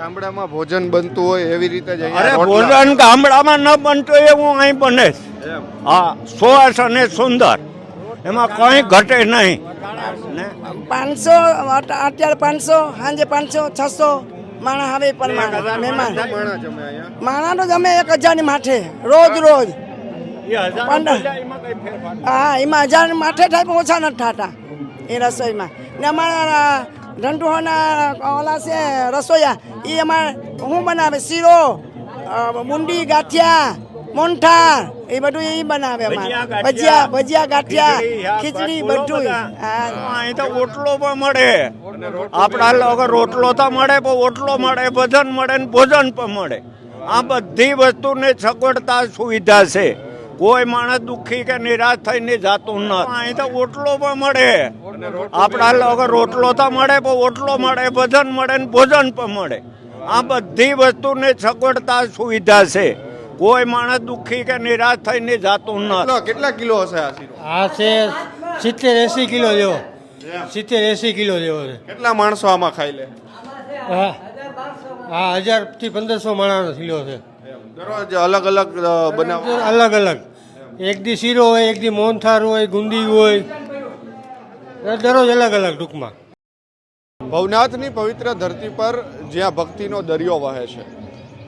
ગામડામાં ભોજન બનતું હોય એવી રીતે જ અરે ભોજન ગામડામાં ન બનતો એવું અહીં બને છે. હા સોસ અને સુંદર. એમાં કંઈ ઘટે નહીં. પાંચસો અત્યારે પાંચસો સાંજે પાંચસો છસો માણસ આવે પણ મહેમાન. માણા માણસ જમે માણસ તો જમે એક હજારની માથે રોજ રોજ. હા એમાં હજાર માથે થાય પણ ઓછા નથી થતા એ રસોઈમાં. ને અમારા રંટુહોના ઓલા છે રસોઈયા એ અમારે શું બનાવે? શીરો મુંડી ગાંઠિયા મોંઠા. એ બધું એ બનાવે અમારે. ભજીયા ભજીયા ગાંઠિયા ખીચડી બધું. અહીં તો ઓટલો પણ મળે. આપણા લોકો રોટલો તો મળે પણ ઓટલો મળે ભજન મળે ને ભોજન પણ મળે. આ બધી વસ્તુને સગવડતા સુવિધા છે. કોઈ માણસ દુઃખી કે નિરાશ થઈને જાતું ન અહીં તો ઓટલો પણ મળે. આપણા લોકો રોટલો તો મળે પણ ઓટલો મળે ભજન મળે ને ભોજન પણ મળે. આ બધી વસ્તુને સગવડતા સુવિધા છે. કોઈ માણસ દુઃખી કે નિરાશ થઈને જાતું ન કેટલા કિલો હશે આ છે સિત્તેર એંસી કિલો જેવો. સિત્તેર એંસી કિલો જેવો છે. કેટલા માણસો આમાં ખાઈ લે? હા. હા હજારથી પંદરસો માણસ કિલો છે. દરરોજ અલગ અલગ બનાવ અલગ અલગ. એક દી શીરો હોય એક દી મોહનથાર હોય ગુંદી હોય. દરરોજ અલગ અલગ ટૂંકમાં. ભવનાથની પવિત્ર ધરતી પર જ્યાં ભક્તિનો દરિયો વહે છે.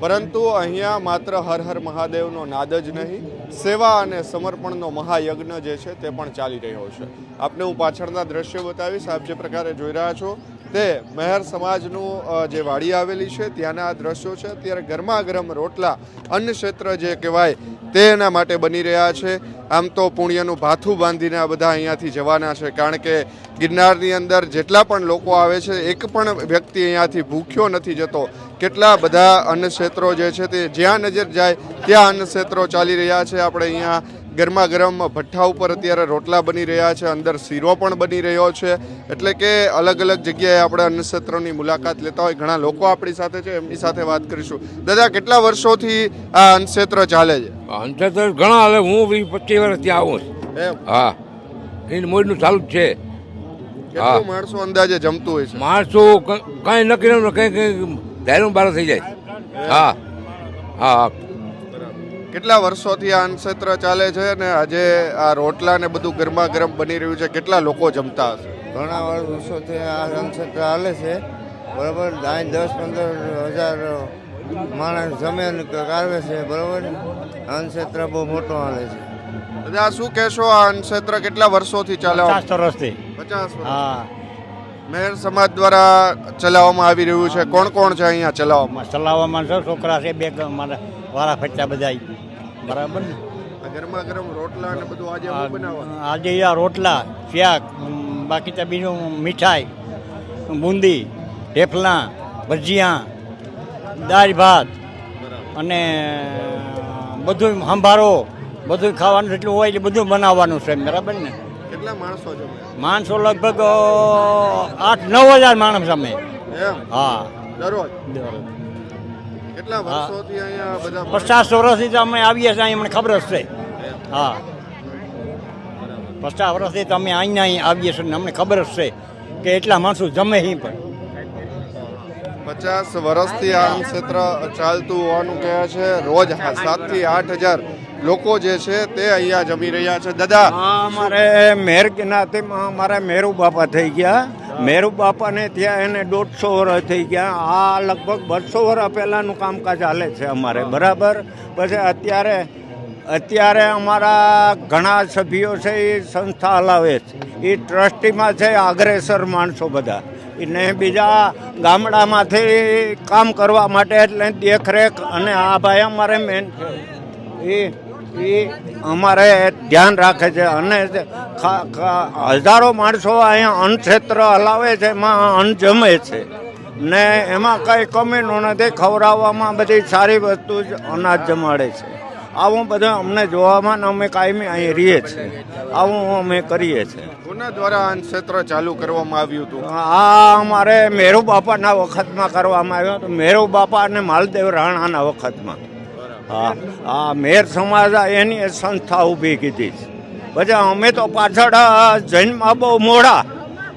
પરંતુ અહીંયા માત્ર હર હર મહાદેવનો નાદ જ નહીં, સેવા અને સમર્પણનો મહાયજ્ઞ જે છે તે પણ ચાલી રહ્યો છે. આપને હું પાછળના દ્રશ્યો બતાવીશ. આપ જે પ્રકારે જોઈ રહ્યા છો તે મહેર સમાજનું જે વાડી આવેલી છે, ત્યાંના દ્રશ્યો છે. અત્યારે ગરમા ગરમ રોટલા અન્ન ક્ષેત્ર જે કહેવાય તે એના માટે બની રહ્યા છે. આમ તો પુણ્યનું ભાથું બાંધીને આ બધા અહીંયાથી જવાના છે. કારણ કે ગિરનારની અંદર જેટલા પણ લોકો આવે છે, એક પણ વ્યક્તિ અહીંયાથી ભૂખ્યો નથી જતો. કેટલા બધા અન્ન ક્ષેત્રો જે છે તે જ્યાં નજર જાય, ત્યાં અન્ન ક્ષેત્રો ચાલી રહ્યા છે. આપણે અહીંયા ગરમા ગરમ ભઠ્ઠા ઉપર અત્યારે રોટલા બની રહ્યા છે અંદર શીરો પણ બની રહ્યો છે. એટલે કે અલગ અલગ જગ્યાએ આપણે અન્ન મુલાકાત લેતા હોય ઘણા લોકો આપણી સાથે છે એમની સાથે વાત કરીશું. દાદા કેટલા વર્ષોથી આ અન્નક્ષેત્ર ચાલે છે? અન્નક્ષેત્ર ઘણા હાલે હું વીસ પચીસ વર્ષ ત્યાં આવું છું. હા. એ મોજનું ચાલુ જ છે. કેટલું માણસો અંદાજે જમતું હોય છે? માણસો કઈ નક્કી કઈ કંઈ કંઈ ધાર્યું બાર થઈ જાય. હા. હા. કેટલા વર્ષોથી આ અન્નક્ષેત્ર ચાલે છે ને આજે આ રોટલા ને બધું ગરમા ગરમ બની રહ્યું છે? કેટલા લોકો જમતા હશે? ઘણા વર્ષોથી આ અન્નક્ષેત્ર ચાલે છે. બરાબર? અહીં દસ પંદર હજાર માણસ જમે ને કારવે છે. બરાબર? અન્નક્ષેત્ર બહુ મોટો હાલે છે. દાદા શું કહેશો? આ અન્નક્ષેત્ર કેટલા વર્ષોથી ચાલે પચાસ વર્ષથી. પચાસ હા. મેર સમાજ દ્વારા ચલાવવામાં આવી રહ્યું છે. કોણ કોણ છે અહીંયા ચલાવવામાં? ચલાવવામાં છે છોકરા છે બે મારા વાળા ફચ્ચા બધા બરાબર ને? ગરમા ગરમ રોટલા ને બધું આજે આ રોટલા શાક બાકી તો બીજું મીઠાઈ બુંદી ઢેફલા ભજીયા દાળ ભાત અને બધું સંભારો બધું ખાવાનું જેટલું હોય એટલે બધું બનાવવાનું છે બરાબર ને? કેટલા માણસો માણસો લગભગ આઠ નવ હજાર માણસ અમે હા. હા દરરોજ. કેટલા વર્ષોથી અહીંયા બધા પચાસ વર્ષથી તો અમે આવીએ છીએ અહીં મને ખબર જ છે. હા. પચાસ વર્ષથી તો અમે અહીંયા અહીં આવીએ છીએ અમને ખબર જ છે કે એટલા માણસો જમે અહીં પણ. પચાસ વર્ષથી આ ક્ષેત્ર ચાલતું હોવાનું કહે છે. રોજ સાતથી આઠ હજાર લોકો જે છે તે અહીંયા જમી રહ્યા છે. દાદા અમારે મેર જ્ઞાતિમાં અમારે મેરુ બાપા થઈ ગયા. મેરુ બાપાને ત્યાં એને દોઢસો વર્ષ થઈ ગયા. આ લગભગ બસો વર્ષ પહેલાંનું કામકાજ હાલે છે અમારે. બરાબર? પછી અત્યારે અત્યારે અમારા ઘણા સભ્યો છે એ સંસ્થા હલાવે છે. એ ટ્રસ્ટીમાં છે અગ્રેસર માણસો બધા. એને બીજા ગામડામાંથી કામ કરવા માટે એટલે દેખરેખ અને આ ભાઈ અમારે મેન છે એ એ અમારે ધ્યાન રાખે છે અને હજારો માણસો અહીંયા અન્નક્ષેત્ર હલાવે છે એમાં અન્ન જમે છે. ને એમાં કંઈ કમી નો નથી ખવડાવવામાં બધી સારી વસ્તુ જ અનાજ જમાડે છે. આવું બધું અમને જોવામાં અમે કાયમી અહીં રહીએ છીએ. આવું અમે કરીએ છીએ. કોના દ્વારા અન્ન ક્ષેત્ર ચાલુ કરવામાં આવ્યું હતું? આ અમારે મેરુ બાપાના વખતમાં કરવામાં આવ્યું હતું. મેરુ બાપા અને માલદેવ રાણાના વખતમાં. આ મેર સમાજ એની સંસ્થા ઊભી કીધી પછી અમે તો પાછળ જૈનમાં બહુ મોડા.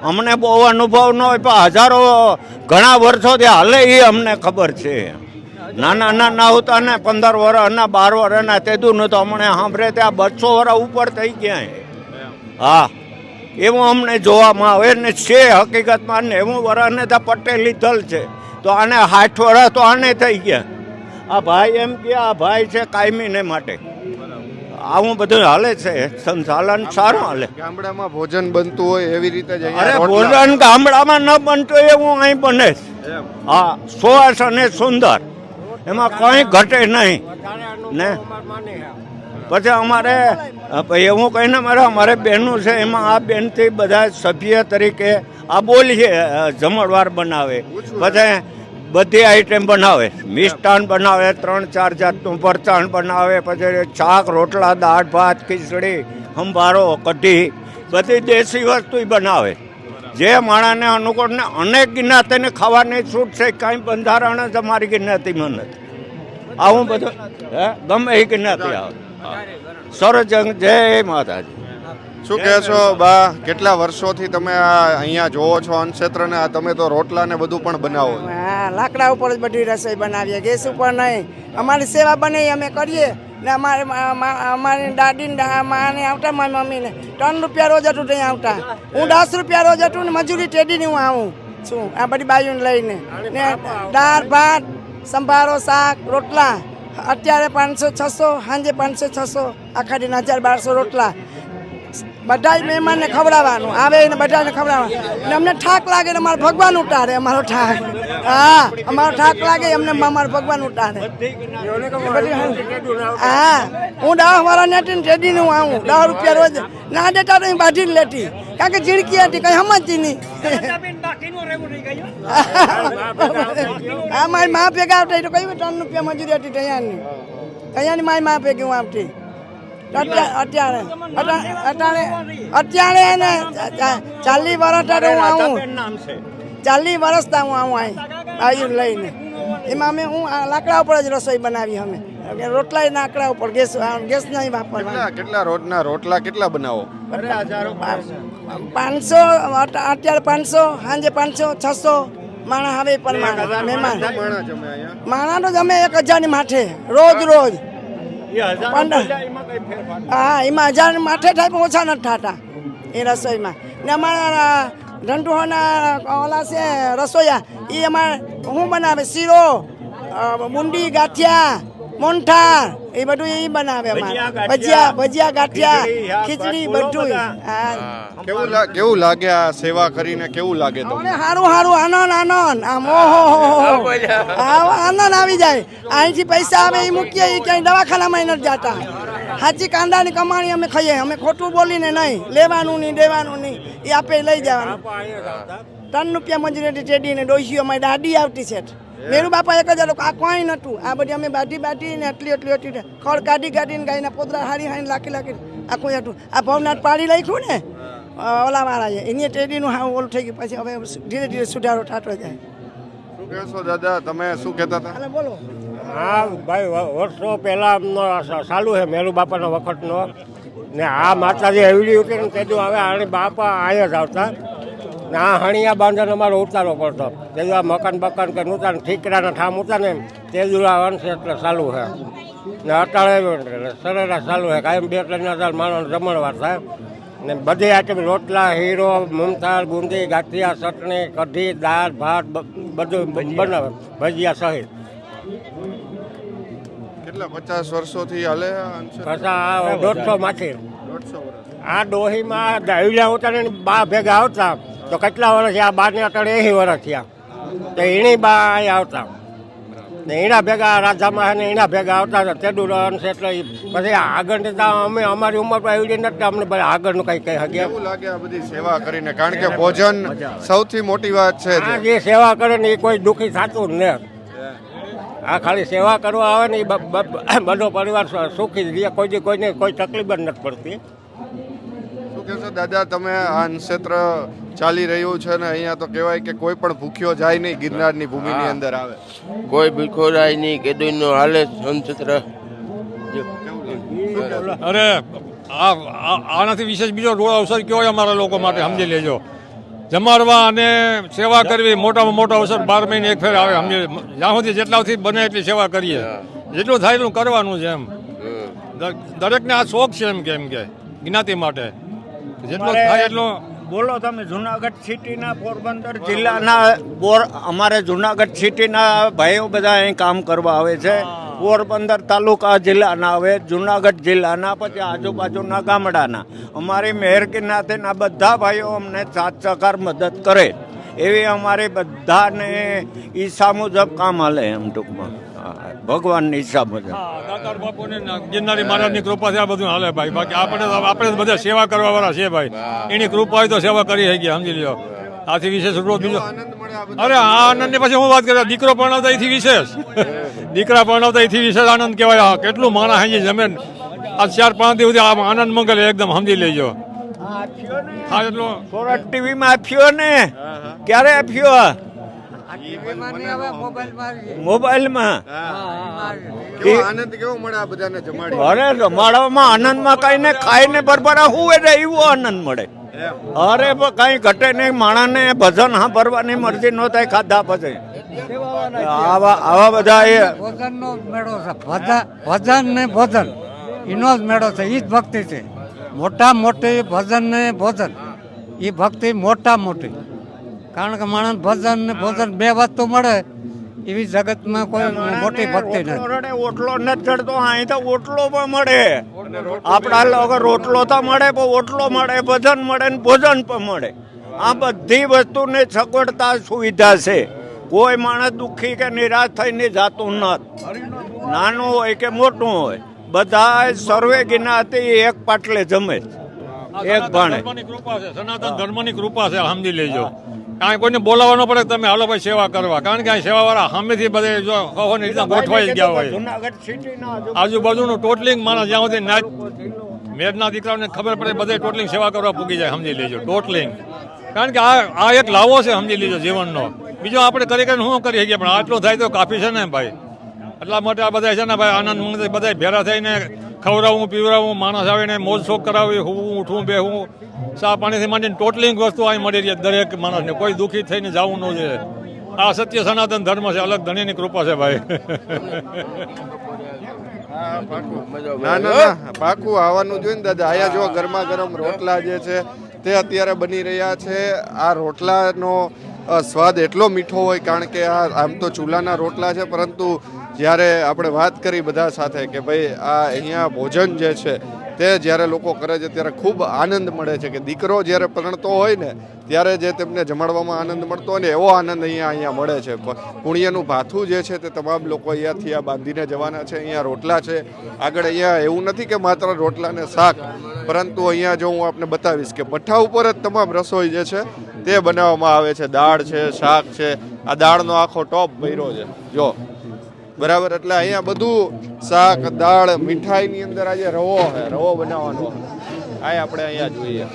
અમને બહુ અનુભવ ન હોય, પણ હજારો ઘણા વર્ષોથી હાલે એ અમને ખબર છે. નાના નાના હતા ને પંદર વર્ષના બાર વર્ષના તેદું નહોતું અમને સાંભળે ત્યાં બસો વર્ષ ઉપર થઈ ગયા. હા. એવું અમને જોવામાં આવે ને છે હકીકતમાં નેવું વર્ષને ત્યાં પટેલી દલ છે. તો આને સાઠ વર્ષ તો આને થઈ ગયા. આ ભાઈ એમ કે આ ભાઈ છે કાયમીને માટે. આવું બધું હાલે છે સંચાલન સારું હાલે. ગામડામાં ભોજન બનતું હોય એવી રીતે જ અરે ભોજન ગામડામાં ન બનતો એવું અહીં બને હા સોસ અને સુંદર. એમાં કંઈ ઘટે નહીં. ને? પછી અમારે ભાઈ એવું કહીને મારે અમારે બહેનું છે એમાં આ બેનથી બધા સભ્ય તરીકે આ બોલીએ જમણવાર બનાવે. પછી બધી આઈટમ બનાવે. મિષ્ટાન બનાવે, ત્રણ ચાર જાતનું ભરતાણ બનાવે, પછી શાક, રોટલા, દાળ, ભાત, ખીચડી સંભારો કઢી, બધી દેશી વસ્તુ બનાવે. જે માણસને અનુકૂળ ને અનેક જ્ઞાતિને ખાવાની છૂટ છે, કાંઈ બંધારણ જ અમારી જ્ઞાતિમાં નથી. આવું બધું, હે? ગમે એ જ્ઞાતિ આવે. સરજંગ, જય માતાજી. શું કહે છો બા, કેટલા વર્ષોથી તમે આ અહીંયા જોવો છો અન્નક્ષેત્ર ને આ તમે તો રોટલા ને બધું પણ બનાવો લાકડા ઉપર જ બધી રસોઈ બનાવીએ, ગેસ ઉપર નહીં. અમારી સેવા બને અમે કરીએ. ને અમારે અમારી દાદીને માને આવતા, મારી મમ્મીને. ત્રણ રૂપિયા રોજ હતું ત્યાં આવતા. હું દસ રૂપિયા રોજ હતું ને મજૂરી ટેડીને હું આવું છું, આ બધી બાયુને લઈને. ને દાળ, ભાત, સંભારો, શાક, રોટલા. અત્યારે પાંચસો, છસો, સાંજે પાંચસો, છસો. આખા દિન હજાર બારસો રોટલા. બધા મહેમાનને ખવડાવવાનું, આવે ને બધાને ખવડાવવાનું. ને અમને થાક લાગે ને અમારે ભગવાન ઉતારે, અમારો થાક હા, અમારો થાક લાગે એમને અમારે ભગવાન ઉતારે. હા, હું દસ વાળા નેટી ને રેડી હું આવું, દસ રૂપિયા રોજ. ના દેતા તો બાજી જ લેતી. કારણ કે ઝીણકી હતી, કઈ સમજતી નહીં. હા, મારી મા ભેગા આવતા તો કઈ ત્રણ રૂપિયા મજૂરી હતી ત્યાંની ત્યાંની મારી મા ભેગી હું આવતી. અત્યારે અત્યારે અત્યારે અત્યારે ને ચાલીસ વર્ષ ત્યારે હું આવું. ચાલીસ વર્ષથી હું આવું અહીં આયુ લઈને. એમાં અમે હું આ લાકડા ઉપર જ રસોઈ બનાવી અમે. રોટલા લાકડા ઉપર ગેસ ગેસ નહીં વાપરવા કેટલા કેટલા રોજના રોટલા કેટલા બનાવો? પાંચસો અત્યારે પાંચસો સાંજે પાંચસો છસો માણસ હવે પણ માણસ મહેમાન. માણસ તો જમે એક હજારની માથે રોજ રોજ. પંદર. હા એમાં હજાર માથે થાય ઓછા નથી થતા એ રસોઈમાં ને અમારા ઢંઢુહોના ઓલા છે રસોઈયા એ અમારે શું બનાવે શીરો બુંદી ગાંઠિયા મોનથાર એ બધું એ બનાવે અમારે. ભજીયા, ભજીયા ગાંઠિયા, ખીચડી, બધું. હા. કેવું કેવું લાગે આ સેવા કરીને કેવું લાગે તમને? સારું હારું હારું આનંદ આનંદ. આમ ઓહો આનંદ આવી જાય. અહીંથી પૈસા આવે એ મૂકીએ એ ક્યાંય દવાખાનામાં નથી જતા. સાચી કાંદાની કમાણી અમે ખાઈએ. અમે ખોટું બોલીને નહીં. લેવાનું નહીં દેવાનું નહીં. એ આપે લઈ જવાનું. ત્રણ રૂપિયા મજૂરી ચેડીને ડોસીઓ અમારી દાદી આવતી છે મેરું બાપા એક જ લોકો આ કોઈ નતું. આ બધી અમે બાટી બાટી ને એટલી એટલી એટલી ખડ કાઢી કાઢીને ગાયના પોતરા હારી હારી લાખી લાખી આખું હતું. આ ભવનાથ પાડી લખ્યું ને? અ, ઓલા વાળાએ. એની ટેડીનું હા ઓલું થઈ ગયું. પછી હવે ધીરે ધીરે સુધારો થતો જાય. શું કહેશો દાદા? તમે શું કહેતા હતા? બોલો. હા ભાઈ વર્ષો પહેલાં ચાલુ છે મેરુ બાપાનો વખતનો. ને આ માતાજી એવડી ઉઠી ને કીધું હવે આણી બાપા અહીંયા જ આવતા. આ હણિયા બાંધણ અમારો ઉતારો પડતો. તે આ મકાન બકાન કે નૂતા ઠીકરાના ઠામ ઉતા ને તેજુ આ અંશ એટલે ચાલુ છે ને અટાળે સરેરા ચાલુ છે કાયમ બે ત્રણ હજાર માણસ જમણવાર થાય. ને બધી આઈટમ રોટલા હીરો મુમતાલ બુંદી ગાંઠિયા ચટણી કઢી દાળ ભાત બધું બનાવે. ભજીયા સહિત. કેટલા પચાસ વર્ષોથી હાલે દોઢસો માંથી. આ ડોહીમાં દહીલા ઉતારીને બા ભેગા આવતા. તો કેટલા વર્ષ આ બાને અટાડે એસી વર્ષ થયા. તો એની બા અહીં આવતા. ને એના ભેગા રાજામાં ને એના ભેગા આવતા હતા તેડું છે એટલે પછી આગળ અમે અમારી ઉંમર પર એવડી નથી અમને બધા આગળનું કંઈ કહી શકીએ. એવું લાગે આ બધી સેવા કરીને? કારણ કે ભોજન સૌથી મોટી વાત છે જે. સેવા કરે ને એ કોઈ દુઃખી થતું જ નહીં આ ખાલી સેવા કરવા આવે ને એ બધો પરિવાર સુખી રહે કોઈ કોઈને કોઈ તકલીફ જ નથી પડતી. શું કહેશો દાદા તમે આ અન્નક્ષેત્ર ચાલી રહ્યું છે ને અહીંયા તો કહેવાય કે કોઈ પણ ભૂખ્યો જાય નહીં ગિરનારની ભૂમિની અંદર આવે. કોઈ ભીખોરાય નહીં કેદુનો હાલે સંચત્ર અરે આ આ- આનાથી વિશેષ બીજો રોડ અવસર કયો અમારા લોકો માટે સમજી લેજો. જમાડવા અને સેવા કરવી મોટામાં મોટો અવસર બાર મહિને એક ફેર આવે સમજી જ્યાં સુધી જેટલાથી બને એટલી સેવા કરીએ. જેટલું થાય એટલું કરવાનું છે એમ. દરેકને આ શોખ છે એમ કે એમ કે જ્ઞાતિ માટે. જેટલો થાય એટલો બોલો તમે જુનાગઢ સિટીના પોરબંદર જિલ્લાના બોર અમારે જુનાગઢ સિટીના ભાઈઓ બધા અહીં કામ કરવા આવે છે. પોરબંદર તાલુકા જિલ્લાના આવે જુનાગઢ જિલ્લાના પછી આજુબાજુના ગામડાના. અમારી મહેર જ્ઞાતિના બધા ભાઈઓ અમને સાથ સહકાર મદદ કરે. એવી અમારી બધાને ઈચ્છા મુજબ કામ હાલે એમ ટૂંકમાં. ભગવાનની ઈચ્છા મુજબ. દાતાર બાપુને ને ગિરનારી મહારાજની કૃપાથી આ બધું હાલે ભાઈ. બાકી આપણે આપણે બધા સેવા કરવા વાળા છે ભાઈ એની કૃપા હોય તો સેવા કરી શકીએ સમજી લ્યો. આથી વિશેષ રોજ બીજો અરે આ આનંદ પછી હું વાત કરું દીકરો પરણાવતા એથી વિશેષ. દીકરા પરણાવતા એથી વિશેષ આનંદ કહેવાય. હા કેટલું માણસ હાજી જમીન. આ ચાર પાંચ દિવસ આ આનંદ મંગલ એકદમ સમજી લેજો. હા એટલો સોરઠ ટીવીમાં આપ્યો ને ક્યારે આપ્યો મોબાઈલમાં? આનંદ કેવો મળે આ બધાને જમાડી? અરે રમાડવામાં આનંદમાં કઈ ને ખાઈને બરબર હું એટલે એવો આનંદ મળે. અરે પણ કઈ ઘટે નહીં માણસને ભજન હા ભરવાની મરજી ન થાય ખાધા પછી. આવા આવા બધા એ ભોજનનો મેળો છે. ભજન ભજન ને ભોજન. એનો જ મેળો છે. એ જ ભક્તિ છે. મોટા મોટી ભજન ને ભોજન. એ ભક્તિ મોટા મોટી. કારણ કે માણસ ભજન ને ભોજન બે વસ્તુ મળે એવી જગતમાં કોઈ મોટી ભક્તિ નથી. ઓટલો નથી ચડતો અહીં તો ઓટલો પણ મળે. આપણા લોકો રોટલો તો મળે પણ ઓટલો મળે ભજન મળે ને ભોજન પણ મળે. આ બધી વસ્તુની સગવડતા સુવિધા છે. કોઈ માણસ દુઃખી કે નિરાશ થઈને જાતું નથી. નાનું હોય કે મોટું હોય બધા સર્વે જ્ઞાતિ એક પાટલે જમે એક ભાણે. કૃપા છે સનાતન ધર્મની કૃપા છે સમજી લેજો કાંઈ કોઈને બોલાવવાનો પડે તમે હાલો ભાઈ સેવા કરવા. કારણ કે અહીં સેવા વાળા સામેથી બધે જો રીતના ગોઠવાઈ ગયા હોય. આજુબાજુનું ટોટલિંગ માણસ જ્યાં સુધી નાચ મેરના દીકરાઓને ખબર પડે બધે ટોટલિંગ સેવા કરવા પૂગી જાય સમજી લેજો ટોટલિંગ. કારણ કે આ આ એક લાવો છે સમજી લેજો જીવનનો. બીજો આપણે કરી કરીને શું કરી શકીએ પણ આટલો થાય તો કાફી છે ને ભાઈ? એટલા માટે આ બધા છે ને ભાઈ આનંદ બધા ભેરા થઈને ખવડાવવું પીવડાવવું માણસ આવીને મોજ શોખ કરાવી, હું ઉઠવું બેહવું ચા પાણીથી માંડીને ટોટલિંગ વસ્તુ અહીં મળી રહી દરેક માણસને. કોઈ દુઃખી થઈને જવું ન જોઈએ. આ સત્ય સનાતન ધર્મ છે, અલગ ધણીની કૃપા છે ભાઈ. ના ના ના, પાકું આવવાનું જોઈએ ને દાદા. આયા જો ગરમા ગરમ રોટલા જે છે, તે અત્યારે બની રહ્યા છે. આ રોટલાનો સ્વાદ એટલો મીઠો હોય, કારણ કે આ આમ તો ચૂલાના રોટલા છે, પરંતુ જ્યારે આપણે વાત કરી બધા સાથે કે ભાઈ, આ અહીંયા ભોજન જે છે, તે જ્યારે લોકો કરે છે, ત્યારે ખૂબ આનંદ મળે છે કે દીકરો જ્યારે પરણતો હોય ને, ત્યારે જે તેમને જમાડવામાં આનંદ મળતો હોય ને, એવો આનંદ અહીંયા અહીંયા મળે છે. પુણ્યનું ભાથું જે છે, તે તમામ લોકો અહીંયાથી આ બાંધીને જવાના છે. અહીંયા રોટલા છે. આગળ અહીંયા એવું નથી કે માત્ર રોટલા ને શાક, પરંતુ અહીંયા જો હું આપને બતાવીશ કે ભઠ્ઠા ઉપર જ તમામ રસોઈ જે છે, તે બનાવવામાં આવે છે. દાળ છે, શાક છે. આ દાળનો આખો ટોપ ભર્યો છે. જો. બરાબર? એટલે અહીંયા બધું શાક, દાળ, મીઠાઈની અંદર આજે રવો છે, રવો બનાવવાનો. આ આપણે અહીંયા જોઈએ.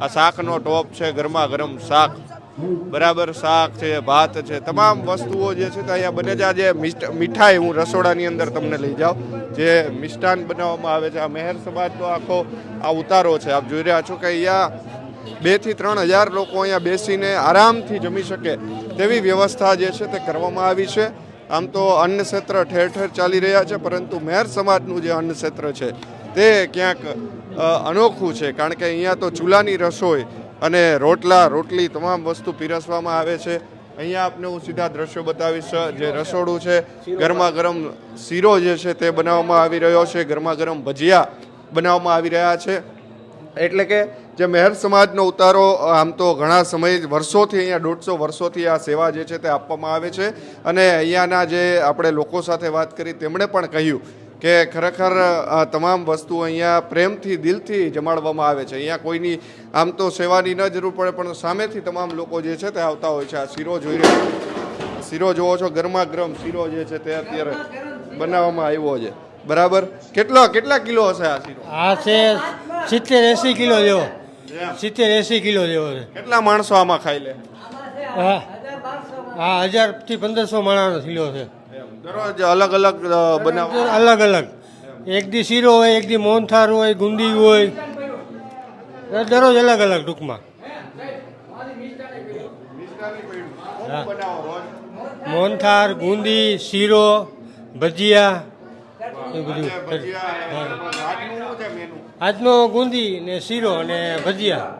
આ શાકનો ટોપ છે ગરમા ગરમ શાક. બરાબર? શાક છે, ભાત છે, તમામ વસ્તુઓ જે છે તે અહીંયા બને છે. આજે મીઠાઈ હું રસોડાની અંદર તમને લઈ જાઉં. જે મિષ્ટાન બનાવવામાં આવે છે. આ મહેર સમાજનો આખો આ ઉતારો છે. આપ જોઈ રહ્યા છો કે અહીંયા બેથી ત્રણ હજાર લોકો અહીંયા બેસીને આરામથી જમી શકે તેવી વ્યવસ્થા જે છે તે કરવામાં આવી છે. આમ તો અન્ન ક્ષેત્ર ઠેર ઠેર ચાલી રહ્યા છે, પરંતુ મહેર સમાજનું જે અન્ન ક્ષેત્ર છે, તે ક્યાંક અનોખું છે. કારણ કે અહીંયા તો ચૂલાની રસોઈ અને રોટલા, રોટલી તમામ વસ્તુ પીરસવામાં આવે છે. અહીંયા આપને હું સીધા દ્રશ્યો બતાવીશ, જે રસોડું છે ગરમા ગરમ શીરો જે છે તે બનાવવામાં આવી રહ્યો છે ગરમા ગરમ ભજીયા બનાવવામાં આવી રહ્યા છે. એટલે કે જે મહેર સમાજનો ઉતારો આમ તો ઘણા સમય વર્ષોથી અહીંયા, દોઢસો વર્ષોથી આ સેવા જે છે તે આપવામાં આવે છે. અને અહીંયાના જે આપણે લોકો સાથે વાત કરી, તેમણે પણ કહ્યું કે ખરેખર તમામ વસ્તુ અહીંયા પ્રેમથી, દિલથી જમાડવામાં આવે છે. અહીંયા કોઈની આમ તો સેવાની ન જરૂર પડે, પણ સામેથી તમામ લોકો જે છે તે આવતા હોય છે. આ શીરો જોઈ રહ્યો શીરો જોવો છો? ગરમા ગરમ શીરો જે છે તે અત્યારે બનાવવામાં આવ્યો છે. બરાબર? કેટલો, કેટલા કિલો હશે આ શીરો? આ છે સિત્તેર એસી કિલો જેવો. સિત્તેર એસી કિલો જેવો છે. કેટલા માણસો આમાં ખાઈ લે? હા. હા હજારથી પંદરસો માણસનો કિલો છે. દરરોજ અલગ અલગ બનાવ અલગ અલગ. એક દી શીરો હોય એક દી મોહનથાર હોય ગુંદી હોય. દરરોજ અલગ અલગ ટૂંકમાં. ગુંદી મોહનથાર બુંદી શીરો ભજીયા એ બધું. આજનું ગુંદી ને શીરો અને ભજીયા.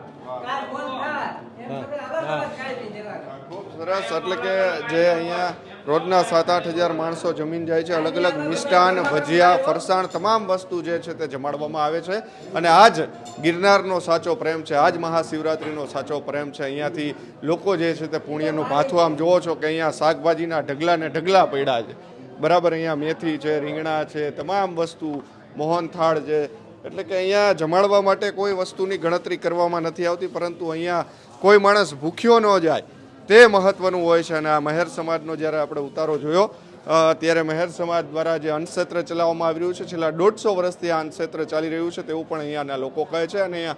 ખૂબ સરસ એટલે કે જે અહીંયા રોજના સાત આઠ હજાર માણસો જમીન જાય છે અલગ અલગ મિષ્ટાન ભજીયા ફરસાણ તમામ વસ્તુ જે છે તે જમાડવામાં આવે છે. અને આજ ગિરનારનો સાચો પ્રેમ છે આજ મહાશિવરાત્રિનો સાચો પ્રેમ છે. અહીંયાથી લોકો જે છે તે પુણ્યનું ભાથું આમ જોવો છો કે અહીંયા શાકભાજીના ઢગલા ને ઢગલા પડ્યા છે. બરાબર અહીંયા મેથી છે રીંગણા છે તમામ વસ્તુ મોહનથાળ છે એટલે કે અહીંયા જમાડવા માટે કોઈ વસ્તુની ગણતરી કરવામાં નથી આવતી, પરંતુ અહીંયા કોઈ માણસ ભૂખ્યો ન જાય તે મહત્વનું હોય છે. અને આ મહેર સમાજનો જ્યારે આપણે ઉતારો જોયો ત્યારે મહેર સમાજ દ્વારા જે અન્નક્ષેત્ર ચલાવવામાં આવી રહ્યું છે, છેલ્લા દોઢસો વર્ષથી આ અન્નક્ષેત્ર ચાલી રહ્યું છે, તેવું પણ અહીંયાના લોકો કહે છે. અને અહીંયા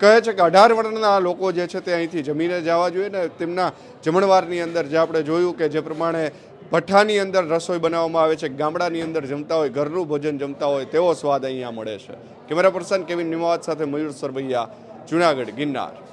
કહે છે કે અઢાર વર્ણના લોકો જે છે તે અહીંથી જમીને જવા જોઈએ ને તેમના જમણવારની અંદર જે આપણે જોયું કે જે પ્રમાણે ભઠ્ઠાની અંદર રસોઈ બનાવવામાં આવે છે, ગામડાની અંદર જમતા હોય, ઘરનું ભોજન જમતા હોય, તેવો સ્વાદ અહીંયા મળે છે. કેમેરા પર્સન કેવિન નિમાવત સાથે મયુર સરભૈયા જુનાગઢ, ગિરનાર.